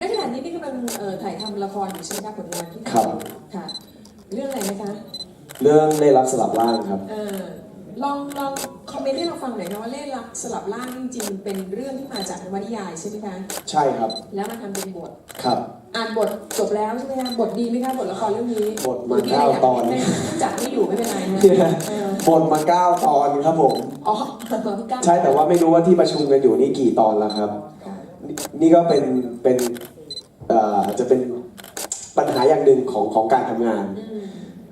ณขณะนี้นี่กำลังเอ่อถ่ายทำละครอยู่ใช่ไหมคะผลงานที่ครับค่ะ เรื่องอะไรนะคะเรื่องได้รับสลับร่างครับ เออลองลองคอมเมนต์ให้เราฟังหน่อยนะว่าเล่นลักสลับร่างจริงๆ เป็นเรื่องที่มาจากนวนิยายใช่ไหมคะใช่ครับแล้วมาทำเป็นบท ครับ อ่านบทจบแล้วใช่ไหมคะบทดีไหมคะบทละครเรื่องนี้บทมาเก้าตอน ไม่จัดไม่อยู่ไม่เป็นไรนะเออบทมาเก้าตอนครับผม อ๋อพี่ก้าวใช่แต่ว่าไม่รู้ว่าที่ประชุมกันอยู่นี่กี่ตอนแล้วครับ ค่ะ นี่นี่ก็เป็นเป็นเอ่อ จะเป็นปัญหาอย่างหนึ่งของของการทำงาน อืม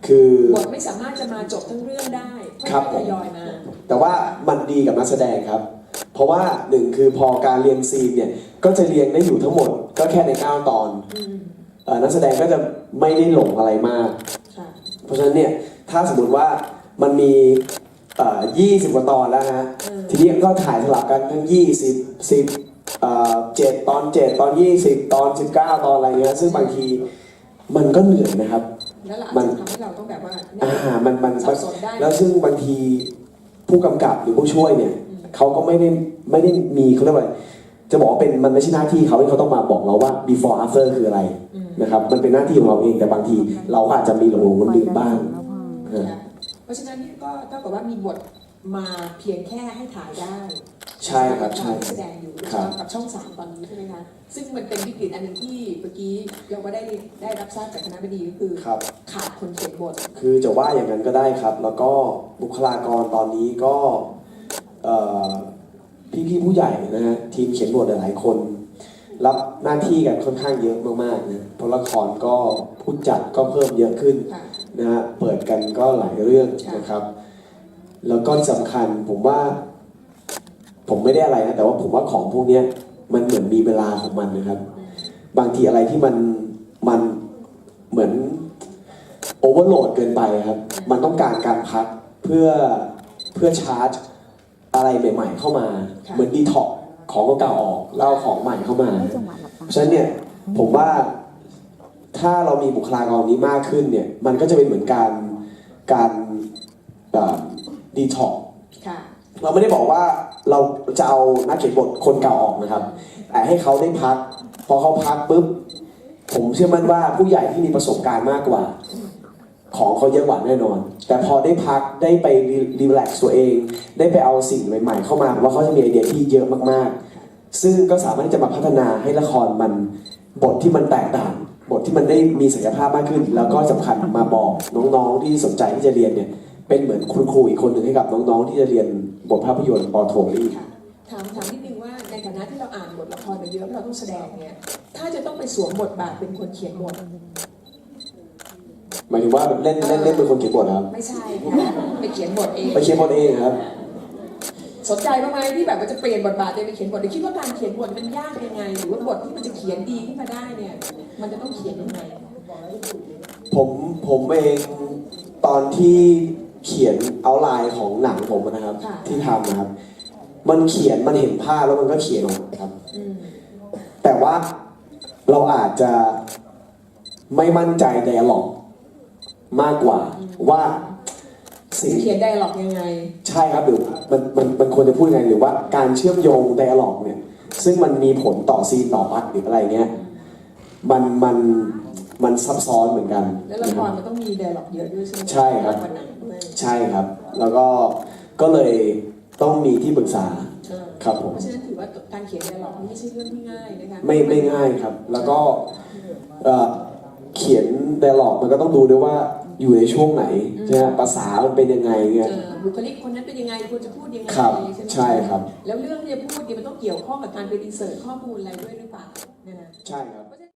คือ บทไม่สามารถจะมาจบทั้งเรื่องได้ครับค่อยๆทยอยมา แต่ว่ามันดีกับนักแสดงครับ เพราะว่าหนึ่งคือพอการเรียงซีนเนี่ย ก็จะเรียงได้อยู่ทั้งหมด ก็แค่ใน 9 ตอนอืมเอ่อนักแสดงก็จะไม่ได้หลงอะไรมาก ค่ะเพราะฉะนั้นเนี่ย ถ้าสมมติว่ามันมีเอ่อ20 กว่าตอนแล้วนะเออทีนี้ก็ถ่ายสลับกันทั้ง 20 10 เอ่อ7ตอน7ตอน20ตอน19ตอนอะไรเงี้ยซึ่งบางทีมันก็เหนื่อยนะครับ แล้วเราอาจมันจะทำให้เราต้องแบบว่าอ่ามันมันสับสนได้ แล้วซึ่งบางทีผู้กำกับหรือผู้ช่วยเนี่ยเขาก็ไม่ได้ไม่ได้มีเขาเรียกว่าอะไรจะบอกว่าเป็นมันไม่ใช่หน้าที่เขาที่เขาต้องมาบอกเราว่า before after คืออะไรอืมนะครับมันเป็นหน้าที่ของเราเองแต่บางที เราก็อาจจะมีหลงหลงลืมๆบ้างค่ะเพราะฉะนั้นนี่ก็เท่ากับว่ามีบทมาเพียงแค่ให้ถ่ายได้ ใช่ครับใช่แสดงอยู่ครับ กับช่องสามตอนนี้ใช่ไหมคะซึ่งมันเป็นวิกฤตอันหนึงที่เมื่อกี้เราก็ได้ได้รับทราบจากคณะบดีก็คือครับ ขาดคนเขียนบท คือจะว่าอย่างนั้นก็ได้ครับ แล้วก็บุคลากรตอนนี้ก็เอ่อพี่ๆผู้ใหญ่นะฮะทีมเขียนบทหลายๆคน รับหน้าที่กันค่อนข้างเยอะมากๆนะเพราะละครก็ผู้จัดก็เพิ่มเยอะขึ้น ค่ะ นะฮะเปิดกันก็หลายเรื่องค่ะนะครับ แล้วก็ที่สำคัญผมว่า ผมไม่ได้อะไรนะแต่ว่าผมว่าของพวกเนี้ยมันเหมือนมีเวลาของมันนะครับ บางทีอะไรที่มันมันเหมือนโอเวอร์โหลดเกินไปครับ มันต้องการการพักเพื่อเพื่อชาร์จอะไรใหม่ๆเข้ามาค่ะเหมือนดีท็อกของเก่าๆออกแล้วเอาของใหม่เข้ามาไม่จังหวะหลับเพราะฉะนั้นเนี่ยผมว่าถ้าเรามีบุคลากรนี้มากขึ้นเนี่ยมันก็จะเป็นเหมือนการการดีท็อกค่ะเราไม่ได้บอกว่า เราจะเอานักเขียนบทคนเก่าออกนะครับ แต่ให้เขาได้พัก พอเขาพักปุ๊บ ผมเชื่อมั่นว่าผู้ใหญ่ที่มีประสบการณ์มากกว่า ของเขาเยอะกว่าแน่นอน แต่พอได้พักได้ไปรีแลกซ์ตัวเอง ได้ไปเอาสิ่งใหม่ ๆ เข้ามาว่าเขาจะมีไอเดียที่เยอะมากๆ ซึ่งก็สามารถที่จะมาพัฒนาให้ละครมันบทที่มันแตกต่าง บทที่มันได้มีศักยภาพมากขึ้น แล้วก็สำคัญมาบอกน้องๆที่สนใจที่จะเรียนเนี่ยเป็นเหมือนคุณครูอีกคนหนึ่งให้กับน้องๆที่จะเรียน บทภาพยนตร์ปอโทได้อีกค่ะถามถามนิดนึงว่าในฐานะที่เราอ่านบทละครมาเยอะแล้วเราต้องแสดงเนี่ยถ้าจะต้องไปสวมบทบาทเป็นคนเขียนบทหมายถึงว่าเล่นเล่นเล่นเป็นคนเขียนบทครับ ไม่ใช่ค่ะไปเขียนบทเองไปเขียนบทเองครับ สนใจบ้างไหมที่แบบว่าจะเปลี่ยนบทบาทตัวเองไปเขียนบทหรือคิดว่าการเขียนบทมันยากยังไง หรือว่าบทที่มันจะเขียนดีขึ้นมาได้เนี่ย มันจะต้องเขียนยังไงผมผมเองตอนที่ เขียนเอาไลน์ของหนังผมนะครับ ค่ะ ที่ทำนะครับ มันเขียนมันเห็นภาพแล้วมันก็เขียนออกมาครับ อืมแต่ว่าเราอาจจะไม่มั่นใจในหลอกมากกว่าว่าสิ่ง เขียนไดอะล็อกยังไง ใช่ครับหรือมันมันมันควรจะพูดยังไงหรือว่าการเชื่อมโยงไดอะล็อกเนี่ย ซึ่งมันมีผลต่อซีนต่อพัดหรืออะไรเงี้ยมันมัน มันซับซ้อนเหมือนกัน แล้วละครมันต้องมีไดอะล็อกเยอะด้วยใช่ไหมใช่ครับมากกว่าหนังด้วยใช่ครับ แล้วก็ก็เลยต้องมีที่ปรึกษา เออครับผม เพราะฉะนั้นถือว่าการเขียนไดอะล็อกมันไม่ใช่เรื่องที่ง่ายนะคะไม่ไม่ง่ายครับ แล้วก็เอ่อเขียนไดอะล็อกมันก็ต้องดูด้วยว่าอยู่ในช่วงไหนใช่ไหมภาษามันเป็นยังไงเงี้ย เออบุคลิกคนนั้นเป็นยังไงควรจะพูดยังไงครับใช่ไหมใช่ครับ แล้วเรื่องที่จะพูดเนี่ยมันต้องเกี่ยวข้องกับการไปรีเสิร์ชข้อมูลอะไรด้วยหรือเปล่านะฮะใช่ครับ เพราะฉะนั้น